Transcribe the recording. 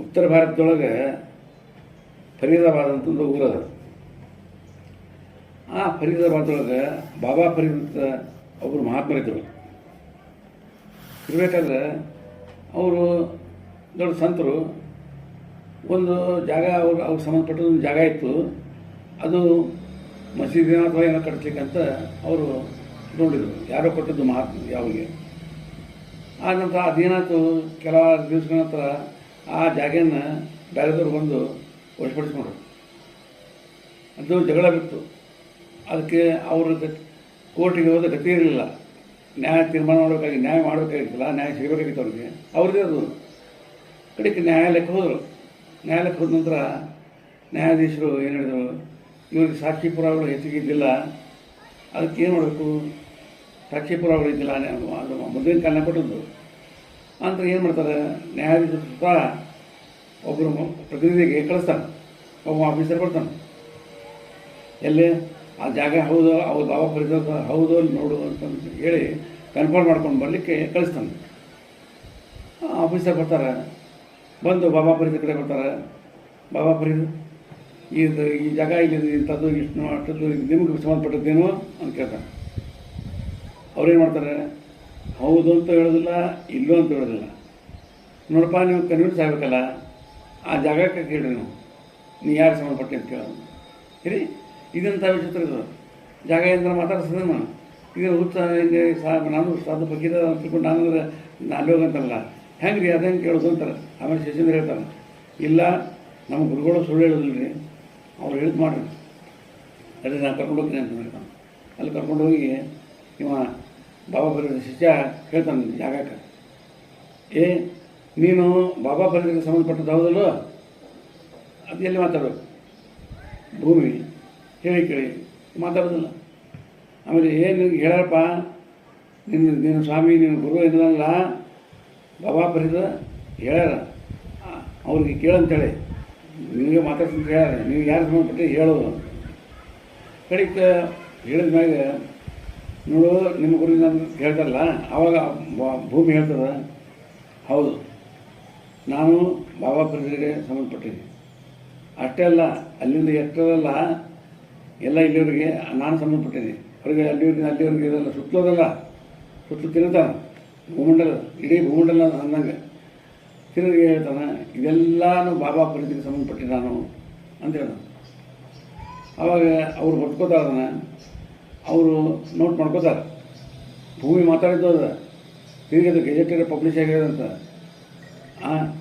ಉತ್ತರ ಭಾರತದೊಳಗೆ ಫರೀದಾಬಾದ್ ಒಂದು ಊರದ ಆ ಫರೀದಾಬಾದೊಳಗೆ ಬಾಬಾ ಫರೀದ್ ಅಂತ ಒಬ್ಬರು ಮಹಾತ್ಮರಿದ್ದರು. ಇರಬೇಕಾದ್ರೆ ಅವರು ದೊಡ್ಡ ಸಂತರು. ಒಂದು ಜಾಗ ಅವ್ರು ಅವ್ರಿಗೆ ಸಂಬಂಧಪಟ್ಟ ಒಂದು ಜಾಗ ಇತ್ತು. ಅದು ಮಸೀದಿನ ಅಥವಾ ಏನೋ ಕಟ್ಲಿಕ್ಕಂತ ಅವರು ನೋಡಿದರು. ಯಾರೋ ಕೊಟ್ಟದ್ದು ಮಹಾತ್ಮ ಯಾವಿಗೆ ಆ ನಂತರ ಅದೇನಾಯ್ತು? ಕೆಲವಾರು ದಿವಸಗಳ ನಂತರ ಆ ಜಾಗನ ಬೇರೆದವ್ರು ಬಂದು ವಶಪಡಿಸ್ಕೊಂಡ್ರು. ಅದು ಜಗಳ ಬಿತ್ತು. ಅದಕ್ಕೆ ಅವರು ಕೋರ್ಟಿಗೆ ಹೋದ ಗತಿ ಇರಲಿಲ್ಲ. ನ್ಯಾಯ ತೀರ್ಮಾನ ಮಾಡಬೇಕಾಗಿ, ನ್ಯಾಯ ಮಾಡಬೇಕಾಗಿತ್ತಲ್ಲ ನ್ಯಾಯ ಸಿಗಬೇಕಾಗಿತ್ತು ಅವ್ರಿಗೆ. ಅವ್ರದ್ದೇ ಅದು ಕಡೆಗೆ ನ್ಯಾಯಾಲಯಕ್ಕೆ ಹೋದರು. ನ್ಯಾಯಾಲಯಕ್ಕೆ ಹೋದ ನಂತರ ನ್ಯಾಯಾಧೀಶರು ಏನು ಹೇಳಿದರು, ಇವ್ರಿಗೆ ಸಾಕ್ಷಿ ಪುರಾವೆಗಳು ಹೆಚ್ಚಿಗೆ ಇದ್ದಿಲ್ಲ ಅದಕ್ಕೆ ಏನು ಮಾಡಬೇಕು? ಸಾಕ್ಷಿ ಪುರಾವೆಗಳು ಇದ್ದಿಲ್ಲ. ಮೊದಲಿನ ಕಾರಣ ಕೊಟ್ಟದ್ದು. ಅಂತ ಏನು ಮಾಡ್ತಾರೆ? ನ್ಯಾಯಾಧೀಶರು ಸುತ್ತ ಒಬ್ಬರು ಪ್ರತಿನಿಧಿಗೆ ಕಳಿಸ್ತಾನೆ. ಒಬ್ಬ ಆಫೀಸರ್ ಬರ್ತಾನೆ. ಎಲ್ಲಿ? ಆ ಜಾಗ ಹೌದು, ಅವ್ರು ಬಾಬಾ ಫರೀದ್ ಹೌದು ಅಲ್ಲಿ ನೋಡು ಅಂತ ಹೇಳಿ ಕನ್ಫರ್ಮ್ ಮಾಡ್ಕೊಂಡು ಬರಲಿಕ್ಕೆ ಕಳಿಸ್ತಾನೆ. ಆಫೀಸರ್ ಬರ್ತಾರೆ. ಬಂದು ಬಾಬಾ ಫರೀದ್ ಕಡೆ ಬರ್ತಾರೆ. ಬಾಬಾ ಫರೀದ್ ಇದು ಈ ಜಾಗ ಇಲ್ಲಿ ಇಂಥದ್ದು, ಇಷ್ಟು ಅಷ್ಟದ್ದು, ನಿಮಗೆ ಸಂಬಂಧಪಟ್ಟದ್ದೇನು ಅಂತ ಕೇಳ್ತಾನೆ. ಅವ್ರೇನು ಮಾಡ್ತಾರೆ? ಹೌದು ಅಂತ ಹೇಳೋದಿಲ್ಲ, ಇಲ್ಲೋ ಅಂತ ಹೇಳೋದಿಲ್ಲ. ನೋಡಪ್ಪ, ನೀವು ಕನ್ವಿನ್ಸ್ ಆಗಬೇಕಲ್ಲ. ಆ ಜಾಗಕ್ಕೆ ಕೇಳಿ ನೀವು. ನೀ ಯಾರು ಸಂಬಂಧಪಟ್ಟೆ ಅಂತ ಕೇಳೋದು ಸರಿ? ಇದಂಥ ವಿಚಿತ್ರ ಇದು ಜಾಗ ಏನಾರ ಮಾತಾಡ್ಸಿದ್ರೆ ನಾನು. ಇದು ಹುಚ್ಚ ಹಿಂಗೆ ಸಾ, ನಾನು ಸಾಧ ಬಗ್ಗೆ ತಿಳ್ಕೊಂಡು ನಾನು ಅಲ್ಲಿ ಹೋಗಂತಲ್ಲ. ಹೆಂಗೆ ರೀ ಅದೇನು ಕೇಳೋದು ಅಂತಾರೆ. ಆಮೇಲೆ ಶಶೀಂದ್ರ ಹೇಳ್ತಾರೆ. ಇಲ್ಲ, ನಮ್ಮ ಗುರುಗಳು ಸುಳ್ಳು ಹೇಳೋದಿಲ್ಲ ರೀ ಅವ್ರು ಹೇಳಿದ್ ಮಾಡ್ರಿ. ಅದೇ ನಾನು ಕರ್ಕೊಂಡು ಹೋಗ್ತೀನಿ ಅಂತ ಹೇಳ್ತಾನೆ ಅಲ್ಲಿ ಕರ್ಕೊಂಡು ಹೋಗಿ ಇವ ಬಾಬಾ ಬರೀ ಶಿಷ್ಯ ಹೇಳ್ತಾನೆ ಜಾಗಕ್ಕೆ. ಏ ನೀನು ಬಾಬಾ ಬರೀದಕ್ಕೆ ಸಂಬಂಧಪಟ್ಟದ್ದು ಹೌದಲ್ಲ ಅದು ಎಲ್ಲಿ ಮಾತಾಡಬೇಕು? ಭೂಮಿ, ಹೇಳಿ ಕೇಳಿ ಮಾತಾಡೋದಿಲ್ಲ ಆಮೇಲೆ ಏನು ಹೇಳಪ್ಪ? ನಿನ್ನ ನಿನ್ನ ಸ್ವಾಮಿ, ನಿನ್ನ ಗುರು ಏನಲ್ಲ ಬಾಬಾ ಫರೀದ ಹೇಳ್ಯಾರ ಅವ್ರಿಗೆ ಕೇಳಂತೇಳಿ ನಿನಗೆ ಮಾತಾಡ್ತೀನಿ ಹೇಳ್ಯಾರ ನೀವು ಯಾರು ಸಂಬಂಧಪಟ್ಟು ಹೇಳೋದು ಕಡಿಕ ಹೇಳಿದ ಮ್ಯಾಗ ನೋಡು, ನಿಮ್ಮ ಗುರು ನಾನು ಹೇಳ್ತಾರಲ್ಲ ಆವಾಗ ಭೂಮಿ ಹೇಳ್ತದ? ಹೌದು. ನಾನು ಬಾಬಾ ಫರೀದ್ಗೆ ಸಂಬಂಧಪಟ್ಟಿದ್ದೀನಿ. ಅಷ್ಟೇ ಅಲ್ಲ, ಅಲ್ಲಿಂದ ಎಷ್ಟರಲ್ಲ ಎಲ್ಲ ಇಲ್ಲಿವರೆಗೆ ನಾನು ಸಂಬಂಧಪಟ್ಟಿದ್ದೀನಿ. ಅವರಿಗೆ ಅಲ್ಲಿವರೆಗೆ ಅಲ್ಲಿವರೆಗೆ ಇದೆಲ್ಲ ಸುತ್ತೋದಲ್ಲ ಸುತ್ತಲೂ ತಿರುತ್ತಾನೆ ಭೂಮಂಡಲ, ಇಡೀ ಭೂಮಂಡಲ ಅಂದಂಗೆ. ತಿರುಗಿ ಹೇಳ್ತಾನೆ, ಇದೆಲ್ಲಾನು ಬಾಬಾ ಫರೀದ್ಗೆ ಸಂಬಂಧಪಟ್ಟಿ ನಾನು ಅಂತ ಅವಾಗ ಅವ್ರು ಅದನ್ನು ಅವರು ನೋಟ್ ಮಾಡ್ಕೋತಾರೆ. ಭೂಮಿ ಮಾತಾಡಿದ್ದು ಅದ. ತಿರುಗಿ ಅದು ಗೆಜೆಟರ್ ಪಬ್ಲಿಷ್ ಆಗಿರೋದಂತ. 啊